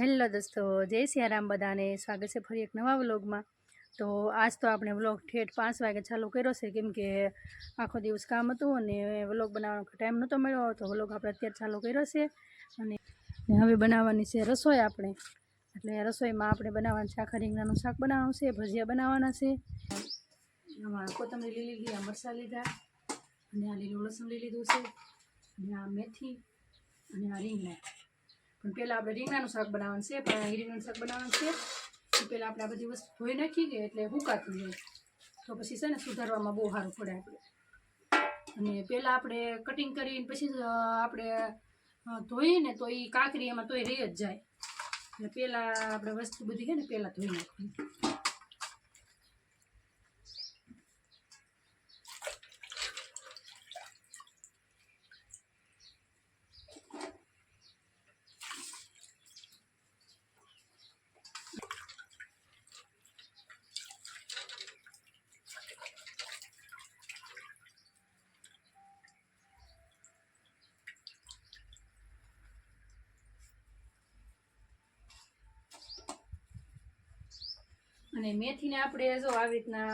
Hello દોસ્તો, જય સિયારામ બધાને. સ્વાગત છે ફરી એક નવા વ્લોગમાં. તો આજ તો આપણે વ્લોગ ઠેઠ પાંચ વાગે ચાલુ કર્યો છે, કેમ કે આખો દિવસ કામ હતું અને વ્લોગ બનાવવાનો ટાઈમ નહોતો મળ્યો તો વ્લોગ આપણે અત્યારે ચાલુ કર્યો છે. અને હવે બનાવવાની છે રસોઈ આપણે. એટલે રસોઈમાં આપણે બનાવવાનું શાક રીંગણાનું શાક બનાવવાનું છે, ભજીયા બનાવવાના છે. કોથમરી લીલી લીધી, આ લીધા, અને આ લીલું લસણ લીધું છે, અને આ મેથી, અને આ રીંગણા. પણ પહેલાં આપણે રીંગણાનું શાક બનાવવાનું છે, પણ રીંગણાનું શાક બનાવવાનું છે. પહેલાં આપણે આ બધી વસ્તુ ધોઈ નાખી ગઈ એટલે હુકાતું જાય. તો પછી છે ને સુધારવામાં બહુ સારું પડે આપણે. અને પહેલાં આપણે કટિંગ કરીને પછી આપણે ધોઈએ ને તો એ કાંકરી એમાં તોય રહી જ જાય. એટલે પહેલાં આપણે વસ્તુ બધી છે ને પહેલાં ધોઈ નાખવાની. અને મેથીને આપણે જો આવી રીતના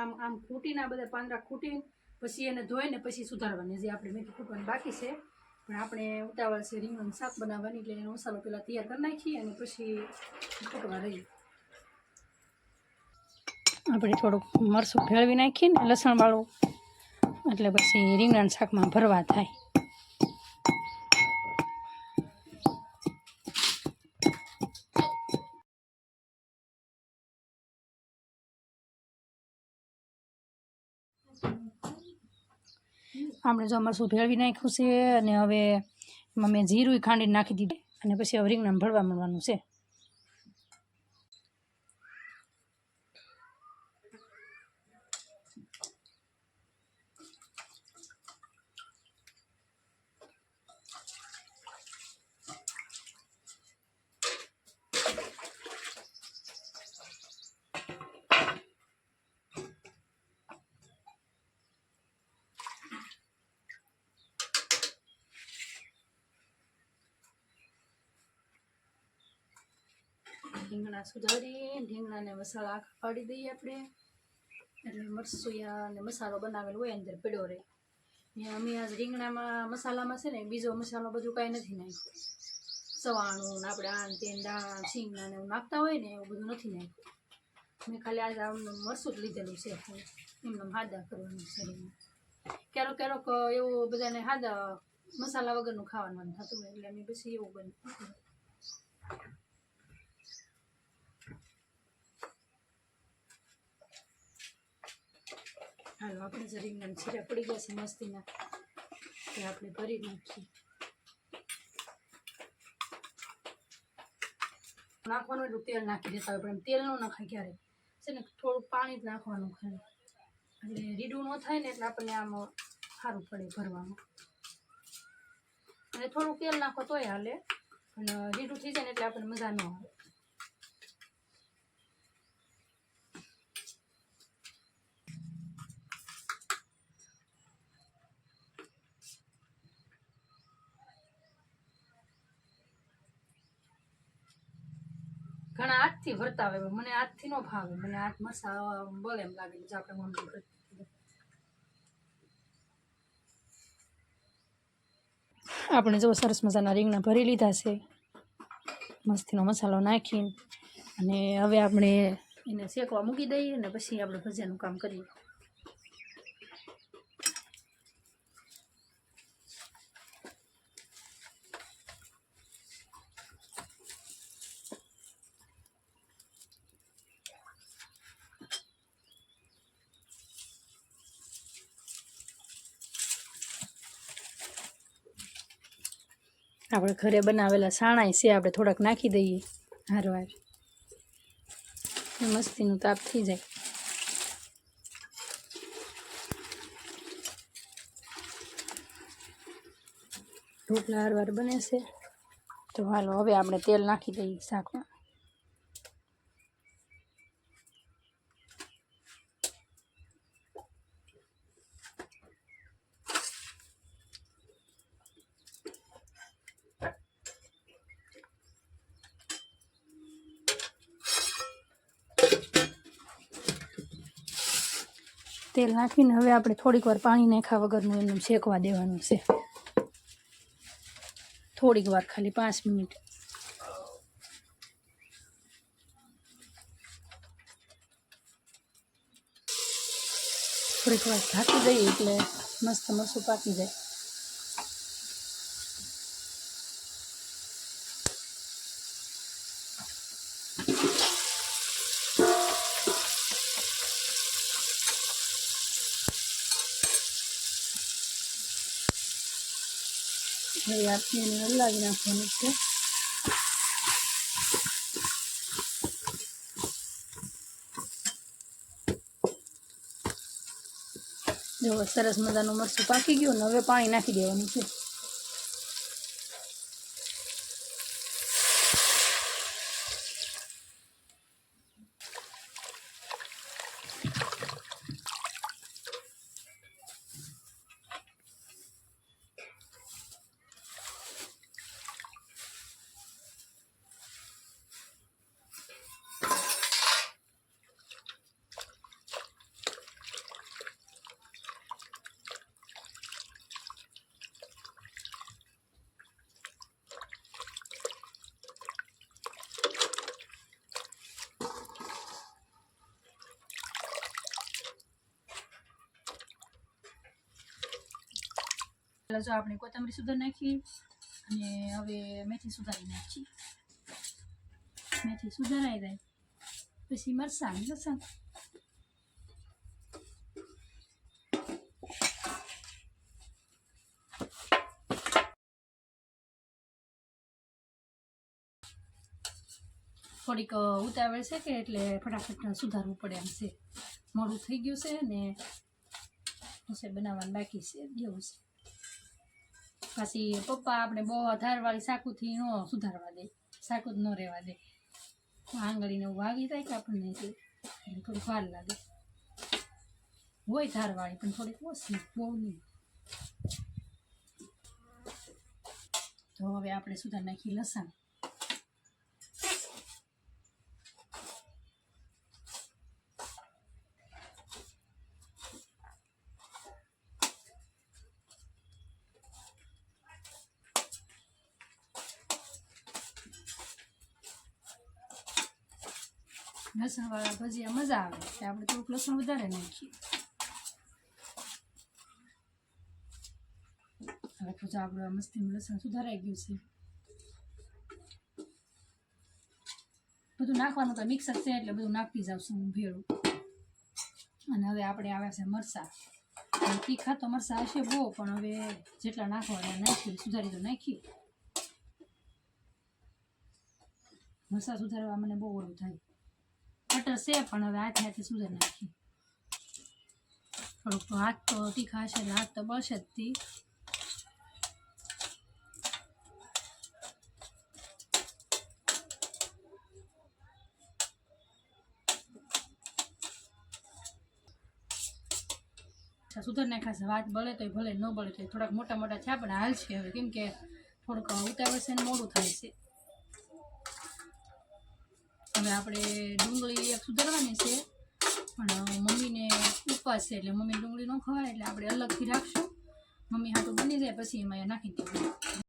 આમ આમ ખૂટીને આ બધા પાંદડા ખૂટીને પછી એને ધોઈને પછી સુધારવાની, જે આપણે મેથી ખૂટવાની બાકી છે. પણ આપણે ઉતાવળ છે રીંગણ શાક બનાવવાની, એટલે એનો મસાલો પહેલાં તૈયાર કરી નાખીએ અને પછી ખૂટવા રહીએ આપણે થોડુંક મરસું ભેળવી નાખીને લસણવાળું, એટલે પછી રીંગણ શાકમાં ભરવા થાય. આપણે જો મરસું ભેળવી નાખ્યું છે અને હવે એમાં મેં જીરું ખાંડી નાખી દીધી અને પછી હવે રીંગણામાં ભરવા માંડવાનું છે. રીંગણા સુધારી રીંગણાને મસાલા આખા પાડી દઈએ આપણે. એટલે મરસુયા અને મસાલો બનાવેલો હોય અંદર પડ્યો રહે. અમે આજ રીંગણામાં મસાલામાં છે ને, બીજો મસાલો બધું કાંઈ નથી નાખ્યું. સવાણું ને આપણે આન તેન દાણા, શીંગના ને એવું નાખતા હોય ને, એવું બધું નથી નાખ્યું. મેં ખાલી આજે આમ મરસું જ લીધેલું છે એમને હાદા કરવાનું છે ક્યારેક ક્યારેક એવું બધાને હાદા મસાલા વગરનું ખાવાનું થતું એટલે અમે પછી એવું બને હાલો આપણે જે રીંગણા છીરા પડી ગયા છે મસ્તીના. તે આપણે ભરી નાખીએ. નાખવાનું એટલું તેલ નાખી દેતા હોય, પણ તેલ ન નાખાય ક્યારે? છે ને થોડું પાણી જ નાખવાનું ખાલી. એટલે રીડું ન થાય ને, એટલે આપણને આમ સારું પડે ભરવામાં અને થોડું તેલ નાખો તોય હાલે, પણ રીડું થઈ જાય ને, એટલે આપણને મજા ન આવે. ઘણા હાથથી ભરતા હોય મને હાથથી ન ભાવે. મને હાથ મસા બોલે એમ લાગે જે આપણે મમ્મી આપણે જો સરસ મજાના રીંગણા ભરી લીધા છે. મસ્તીનો મસાલો નાખીને. અને હવે આપણે એને શેકવા મૂકી દઈએ અને પછી આપણે ભજીયાનું કામ કરીએ. આપણે ઘરે બનાવેલા સાણા છે, આપણે થોડાક નાખી દઈએ હારવાર મસ્તીનું તાપ થઈ જાય. ઢોકળા હારવાર બને છે. તો હાલો, હવે આપણે તેલ નાખી દઈએ શાકમાં. તેલ નાખીને હવે આપણે થોડીક વાર પાણી નાખ્યા વગરનું એનું શેકવા દેવાનું છે. થોડીક વાર ખાલી પાંચ મિનિટ. થોડીક વાર ઢાંકી દઈએ એટલે મસ્ત મસું પાકી જાય. હવે આપણે એને હલાવી નાખવાનું છે. જો સરસ મજાનું મરચું પાકી ગયું ને હવે પાણી નાખી દેવાનું છે. પહેલાં જો આપણે કોથમરી સુધારી નાખી અને હવે મેથી સુધારી નાખી. મેથી સુધારાઈ જાય. પછી મરસાં લસણ. થોડીક ઉતાવળ છે કે એટલે ફટાફટ સુધારવું પડે એમ છે. મોડું થઈ ગયું છે ને બનાવવાનું બાકી છે, જેવું છે. પછી પપ્પા આપણે બહુ ધારવાળી સાકુથી ન સુધારવા દે સાકુ ન રહેવા દે. આંગળીને વાગી જાય કે આપણને થોડીક વાર લાગે. હોય ધારવાળી, પણ થોડીક ઓછી, બહુ નહીં. તો હવે આપણે સુધાર નાખી લસણ. લસણવાળા ભજીયા મજા આવે એટલે આપણે થોડુંક લસણ વધારે નાખીએ. હવે તો આપણે મસ્તીનું લસણ સુધારાઈ ગયું છે. બધું નાખવાનું તો મિક્સ જ છે, એટલે બધું નાખતી જાઉં હું ભેળું. અને હવે આપણે આવ્યા છે મરચાં. તીખા તો મરચાં હશે બહુ, પણ હવે જેટલા નાખવાના નાખીએ, સુધારી તો નાખીએ. મરચાં સુધારવા મને બહુ ઓળું થાય. બટર છે, પણ હવે હાથે હાથે નાખી થોડુંક હાથ તો તીખા હશે હાથ તો બળશે જ તી. સુધાર નાખાશે વાત બળે તો ભલે ન બળે તો થોડાક મોટા મોટા છે, પણ હાલ છે હવે. કેમ કે થોડુંક ઉતાવળ છે ને મોડું થાય છે. હવે આપણે ડુંગળી એક સુધારવાની છે. પણ મમ્મીને ઉપવાસ છે એટલે મમ્મી ડુંગળી ન ખવાય એટલે આપણે અલગથી રાખશું. મમ્મી હાટું બની જાય પછી એમાં એ નાખી દેવું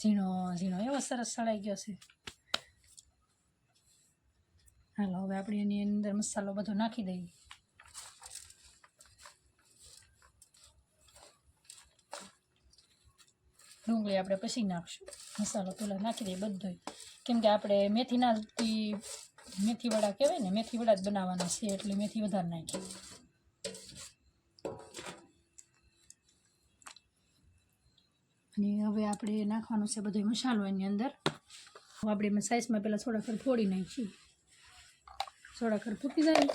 ઝીણો ઝીણો એવો સરસ સળાઈ ગયો છે હાલો હવે આપણે એની અંદર મસાલો બધો નાખી દઈએ ડુંગળી આપણે પછી નાખશું મસાલો પેલા નાખી દઈએ બધોય કેમ કે આપણે મેથીના મેથી વડા કહેવાય ને મેથી વડા જ બનાવવાના છે એટલે મેથી વધારે નાખી અને હવે આપણે નાખવાનો છે બધો મસાલો એની અંદર. આપણે એમાં સાઈઝમાં પહેલાં થોડા ખર ફોડી નાખીએ. થોડા ખર ફૂટી જાય.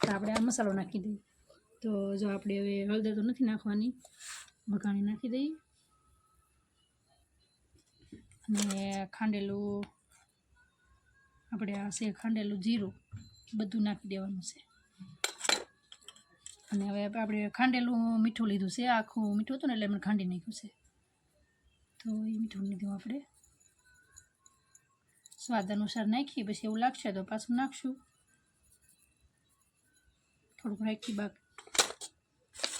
તો આપણે આ મસાલો નાખી દઈએ. તો જો આપણે હવે હળદર તો નથી નાખવાની. મકાણી નાખી દઈએ. અને ખાંડેલું આપણે આ છે ખાંડેલું જીરું, બધું નાખી દેવાનું છે. અને હવે આપણે ખાંડેલું મીઠું લીધું છે. આખું મીઠું હતું ને એટલે એમને ખાંડી નાખ્યું છે. તો એ મીઠું લીધું આપણે. સ્વાદ અનુસાર નાખીએ, પછી એવું લાગશે તો પાછું નાખશું. થોડુંક રાખી બાક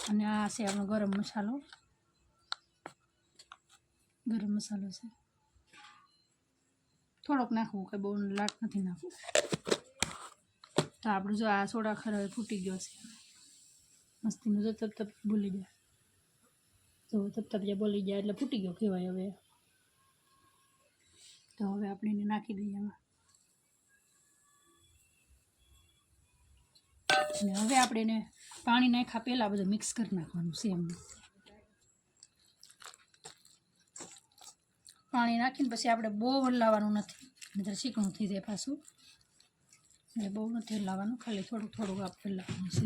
અને આ છે આપણો ગરમ મસાલો. ગરમ મસાલો છે. થોડોક નાખવું કે બહુ લાટ નથી નાખવું. તો આપણું જો આ સોડા ખરા ફૂટી ગયો છે. મસ્તીનું જો તપ તપ ગયા તો જે બોલી જાય એટલે ફૂટી ગયો કહેવાય હવે. તો હવે આપણે એને નાખી દઈએ એમાં હવે આપણે એને પાણી નાખ્યા પહેલાં બધું મિક્સ કરી નાખવાનું છે એમ. પાણી નાખીને પછી આપણે બહુ હલાવવાનું નથી, નહીતર ચીકણું થઈ જાય પાછું. એટલે બહુ નથી હલાવવાનું ખાલી થોડુંક થોડુંક આપણે હલાવવાનું છે.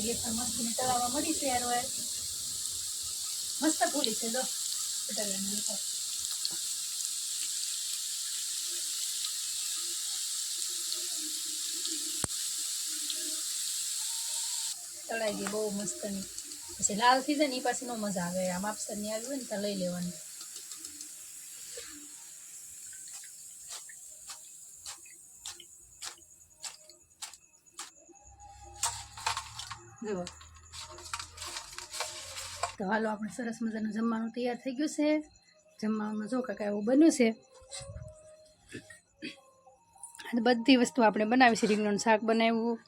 વેફર મસ્તીને તળાવવા મળી છે યાર હોય મસ્ત ફૂલી છે, જો. તળાઈ ગઈ બહુ મસ્તની. પછી લાલ થઈ જાય ને એ પાછી નો મજા આવે. આમ આપસરની આવી હોય ને તો લઈ લેવાની. જુઓ તો હાલો, આપણે સરસ મજાનું જમવાનું તૈયાર થઈ ગયું છે. જમવાનું જો કાકા એવું બન્યું છે. બધી વસ્તુ આપણે બનાવી છે. રીંગણનું શાક બનાવ્યું,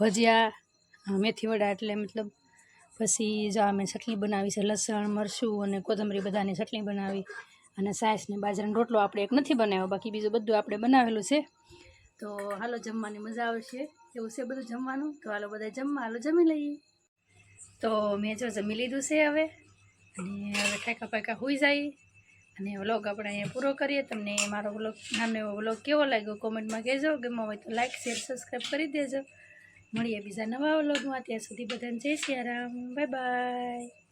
ભજીયા મેથી વડા એટલે મતલબ પછી જો અમે ચટણી બનાવી છે, લસણ, મરચું અને કોથમરી બધાની ચટણી બનાવી અને સાસ બાજરાનો રોટલો આપણે એક નથી બનાવ્યો. બાકી બીજું બધું આપણે બનાવેલું છે. તો હાલો, જમવાની મજા આવશે. એવું છે બધું જમવાનું? તો હાલો બધા જમવા, હાલો જમી લઈએ. તો મેં જો જમી લીધું છે હવે. અને હવે ઠેકા પાકા હોઈ જાય. અને વ્લોગ આપણે અહીંયા પૂરો કરીએ. તમને મારો વ્લોગ, નાનો એવો વ્લોગ કેવો લાગ્યો કોમેન્ટમાં કહેજો. ગમો હોય તો લાઈક, શેર સબસ્ક્રાઈબ કરી દેજો. મળીએ બીજા નવા વ્લોગમાં. ત્યાં સુધી બધાને જય સિયારામ બાય બાય.